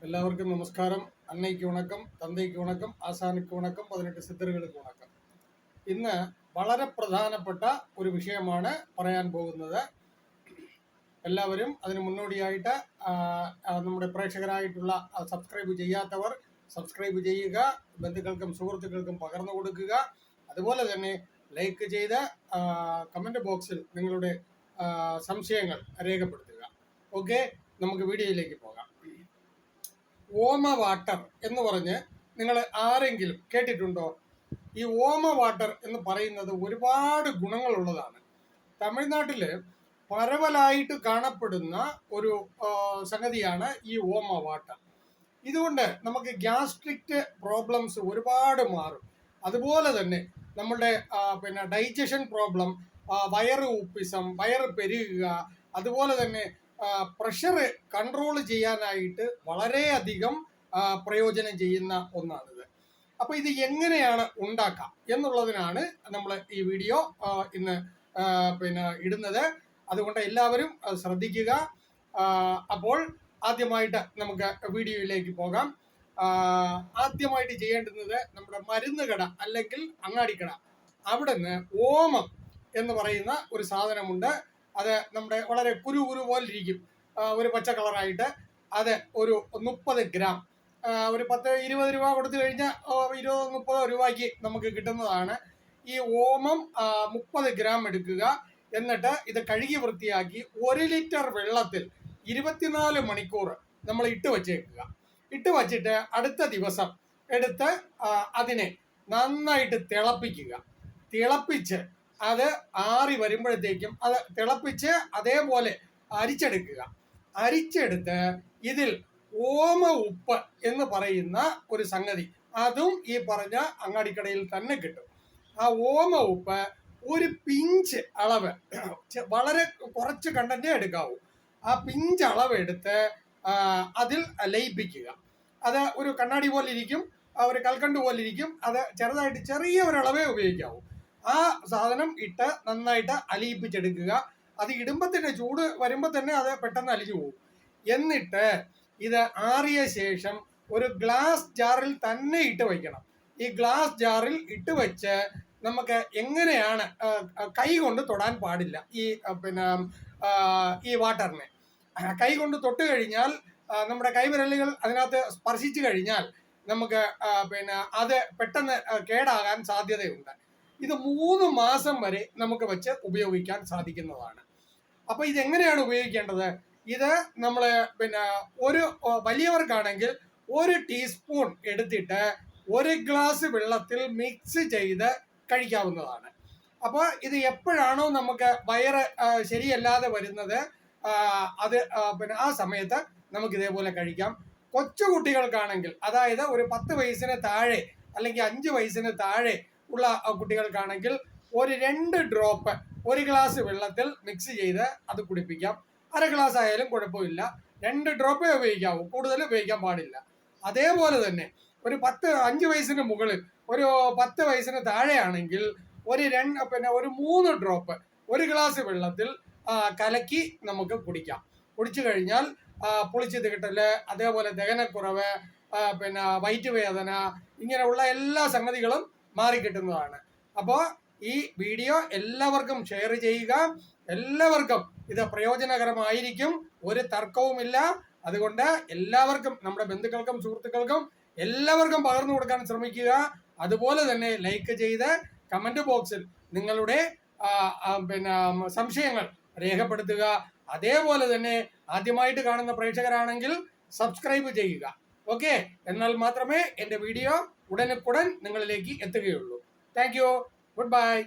எல்லாருக்கும் நமஸ்காரம் அன்னைக்கு வணக்கம் തന്തയ്ക്ക് വണക്കം ആസാനിക്ക് വണക്കം പതിനെട്ട് സിദ്ധറുകൾക്ക് വണക്കം ഇന്ന് വളരെ പ്രധാനപ്പെട്ട ഒരു വിഷയമാണ് പറയാൻ പോകുന്നത് എല്ലാവരും അതിന് മുന്നോടിയായിട്ട് ആ, ആ, നമ്മുടെ പ്രേക്ഷകരായിട്ടുള്ള ആ, സബ്സ്ക്രൈബ് ചെയ്യാത്തവർ സബ്സ്ക്രൈബ് ചെയ്യുക ബന്ധുക്കൾക്കും സുഹൃത്തുക്കൾക്കും പകർന്നു കൊടുക്കുക അതുപോലെ തന്നെ ലൈക്ക് ചെയ്ത് ആ, കമന്റ് ബോക്സിൽ നിങ്ങളുടെ ആ, സംശയങ്ങൾ രേഖപ്പെടുത്തുക ഓക്കെ നമുക്ക് വീഡിയോയിലേക്ക് പോകാം ഓമ വാട്ടർ എന്ന് പറഞ്ഞ് നിങ്ങൾ ആരെങ്കിലും കേട്ടിട്ടുണ്ടോ? ഈ ഓമ വാട്ടർ എന്ന് പറയുന്നത് ഒരുപാട് ഗുണങ്ങളുള്ളതാണ്. തമിഴ്നാട്ടിൽ പരവലായിട്ട് കാണപ്പെടുന്ന ഒരു സംഗതിയാണ് ഈ ഓമ വാട്ടർ. ഇതുകൊണ്ട് നമുക്ക് ഗ്യാസ്ട്രിക് പ്രോബ്ലംസ് ഒരുപാട് മാറും. അതുപോലെ തന്നെ നമ്മളുടെ പിന്നെ ഡൈജഷൻ പ്രോബ്ലം വയറ് ഉപ്പിസം വയറ് പെരുകുക അതുപോലെ തന്നെ പ്രഷർ കൺട്രോൾ ചെയ്യാനായിട്ട് വളരെയധികം പ്രയോജനം ചെയ്യുന്ന ഒന്നാണിത്. അപ്പോൾ ഇത് എങ്ങനെയാണ് ഉണ്ടാക്കാം എന്നുള്ളതിനാണ് നമ്മൾ ഈ വീഡിയോ ഇന്ന് പിന്നെ ഇടുന്നത്. അതുകൊണ്ട് എല്ലാവരും ശ്രദ്ധിക്കുക. അപ്പോൾ ആദ്യമായിട്ട് നമുക്ക് വീഡിയോയിലേക്ക് പോകാം. ആദ്യമായിട്ട് ചെയ്യേണ്ടുന്നത് നമ്മുടെ മരുന്ന് കട അല്ലെങ്കിൽ അങ്ങാടിക്കട. അവിടെ നിന്ന് ഓമം എന്ന് പറയുന്ന ഒരു സാധനമുണ്ട്. അത് നമ്മുടെ വളരെ കുരു കുരു പോലെ ഇരിക്കും ഒരു പച്ച കളറായിട്ട്. അത് ഒരു മുപ്പത് ഗ്രാം. ഒരു പത്ത് ഇരുപത് രൂപ കൊടുത്തു കഴിഞ്ഞാൽ ഇരുപതോ മുപ്പതോ രൂപയ്ക്ക് നമുക്ക് കിട്ടുന്നതാണ്. ഈ ഓമം മുപ്പത് ഗ്രാം എടുക്കുക. എന്നിട്ട് ഇത് കഴുകി വൃത്തിയാക്കി ഒരു ലിറ്റർ വെള്ളത്തിൽ ഇരുപത്തിനാല് മണിക്കൂർ നമ്മൾ ഇട്ട് വച്ചേക്കുക. ഇട്ട് വച്ചിട്ട് അടുത്ത ദിവസം എടുത്ത് അതിനെ നന്നായിട്ട് തിളപ്പിക്കുക. തിളപ്പിച്ച് അത് ആറി വരുമ്പോഴത്തേക്കും അത് തിളപ്പിച്ച് അതേപോലെ അരിച്ചെടുക്കുക. അരിച്ചെടുത്ത് ഇതിൽ ഓമ ഉപ്പ് എന്ന് പറയുന്ന ഒരു സംഗതി അതും ഈ പറഞ്ഞ അങ്ങാടിക്കടയിൽ തന്നെ കിട്ടും. ആ ഓമ ഉപ്പ് ഒരു പിഞ്ച് അളവ് വളരെ കുറച്ച് കണ്ടന്റേ എടുക്കാവൂ. ആ പിഞ്ച് അളവ് എടുത്ത് അതിൽ ലയിപ്പിക്കുക. അത് ഒരു കണ്ണാടി പോലെ ഇരിക്കും ഒരു കൽക്കണ്ട് പോലെ ഇരിക്കും അത് ചെറുതായിട്ട് ചെറിയ ഒരളവേ ഉപയോഗിക്കാവൂ. ആ സാധനം ഇട്ട് നന്നായിട്ട് അലിയിപ്പിച്ചെടുക്കുക. അത് ഇടുമ്പോൾ തന്നെ ചൂട് വരുമ്പോൾ തന്നെ അത് പെട്ടെന്ന് അലിഞ്ഞു പോകും. എന്നിട്ട് ഇത് ആറിയ ശേഷം ഒരു ഗ്ലാസ് ജാറിൽ തന്നെ ഇട്ട് വയ്ക്കണം. ഈ ഗ്ലാസ് ജാറിൽ ഇട്ട് വെച്ച് നമുക്ക് എങ്ങനെയാണ് കൈ കൊണ്ട് തൊടാൻ പാടില്ല ഈ പിന്നെ ഈ വാട്ടറിനെ. കൈ കൊണ്ട് തൊട്ട് കഴിഞ്ഞാൽ നമ്മുടെ കൈവിരലുകൾ അതിനകത്ത് സ്പർശിച്ചു കഴിഞ്ഞാൽ നമുക്ക് പിന്നെ അത് പെട്ടെന്ന് കേടാകാൻ സാധ്യതയുണ്ട്. ഇത് മൂന്ന് മാസം വരെ നമുക്ക് വെച്ച് ഉപയോഗിക്കാൻ സാധിക്കുന്നതാണ്. അപ്പൊ ഇത് എങ്ങനെയാണ് ഉപയോഗിക്കേണ്ടത്? ഇത് നമ്മൾ പിന്നെ ഒരു വലിയവർക്കാണെങ്കിൽ ഒരു ടീസ്പൂൺ എടുത്തിട്ട് ഒരു ഗ്ലാസ് വെള്ളത്തിൽ മിക്സ് ചെയ്ത് കഴിക്കാവുന്നതാണ്. അപ്പോൾ ഇത് എപ്പോഴാണോ നമുക്ക് വയറ് ശരിയല്ലാതെ വരുന്നത് അത് പിന്നെ ആ സമയത്ത് നമുക്ക് ഇതേപോലെ കഴിക്കാം. കൊച്ചു കുട്ടികൾക്കാണെങ്കിൽ അതായത് ഒരു പത്ത് വയസ്സിന് താഴെ അല്ലെങ്കിൽ അഞ്ച് വയസ്സിന് താഴെ ഉള്ള കുട്ടികൾക്കാണെങ്കിൽ ഒരു രണ്ട് ഡ്രോപ്പ് ഒരു ഗ്ലാസ് വെള്ളത്തിൽ മിക്സ് ചെയ്ത് അത് കുടിപ്പിക്കാം. അര ഗ്ലാസ് ആയാലും കുഴപ്പമില്ല. രണ്ട് ഡ്രോപ്പേ ഉപയോഗിക്കാവൂ. കൂടുതൽ ഉപയോഗിക്കാൻ പാടില്ല. അതേപോലെ തന്നെ ഒരു പത്ത് അഞ്ച് വയസ്സിന് മുകളിൽ ഒരു പത്ത് വയസ്സിന് താഴെയാണെങ്കിൽ ഒരു രണ്ട് പിന്നെ ഒരു മൂന്ന് ഡ്രോപ്പ് ഒരു ഗ്ലാസ് വെള്ളത്തിൽ കലക്കി നമുക്ക് കുടിക്കാം. കുടിച്ചു കഴിഞ്ഞാൽ പുളിച്ച് തികട്ടൽ അതേപോലെ ദഹനക്കുറവ് പിന്നെ വയറ്റുവേദന ഇങ്ങനെയുള്ള എല്ലാ സംഗതികളും മാറിക്കിട്ടുന്നതാണ്. അപ്പോൾ ഈ വീഡിയോ എല്ലാവർക്കും ഷെയർ ചെയ്യുക. എല്ലാവർക്കും ഇത് പ്രയോജനകരമായിരിക്കും. ഒരു തർക്കവുമില്ല. അതുകൊണ്ട് എല്ലാവർക്കും നമ്മുടെ ബന്ധുക്കൾക്കും സുഹൃത്തുക്കൾക്കും എല്ലാവർക്കും പകർന്നു കൊടുക്കാൻ ശ്രമിക്കുക. അതുപോലെ തന്നെ ലൈക്ക് ചെയ്ത് കമന്റ് ബോക്സിൽ നിങ്ങളുടെ പിന്നെ സംശയങ്ങൾ രേഖപ്പെടുത്തുക. അതേപോലെ തന്നെ ആദ്യമായിട്ട് കാണുന്ന പ്രേക്ഷകരാണെങ്കിൽ സബ്സ്ക്രൈബ് ചെയ്യുക. ഓക്കെ എന്നാൽ മാത്രമേ എന്റെ വീഡിയോ ഉടനുക്കുടൻ നിങ്ങളിലേക്ക് എത്തുകയുള്ളൂ. Thank you good bye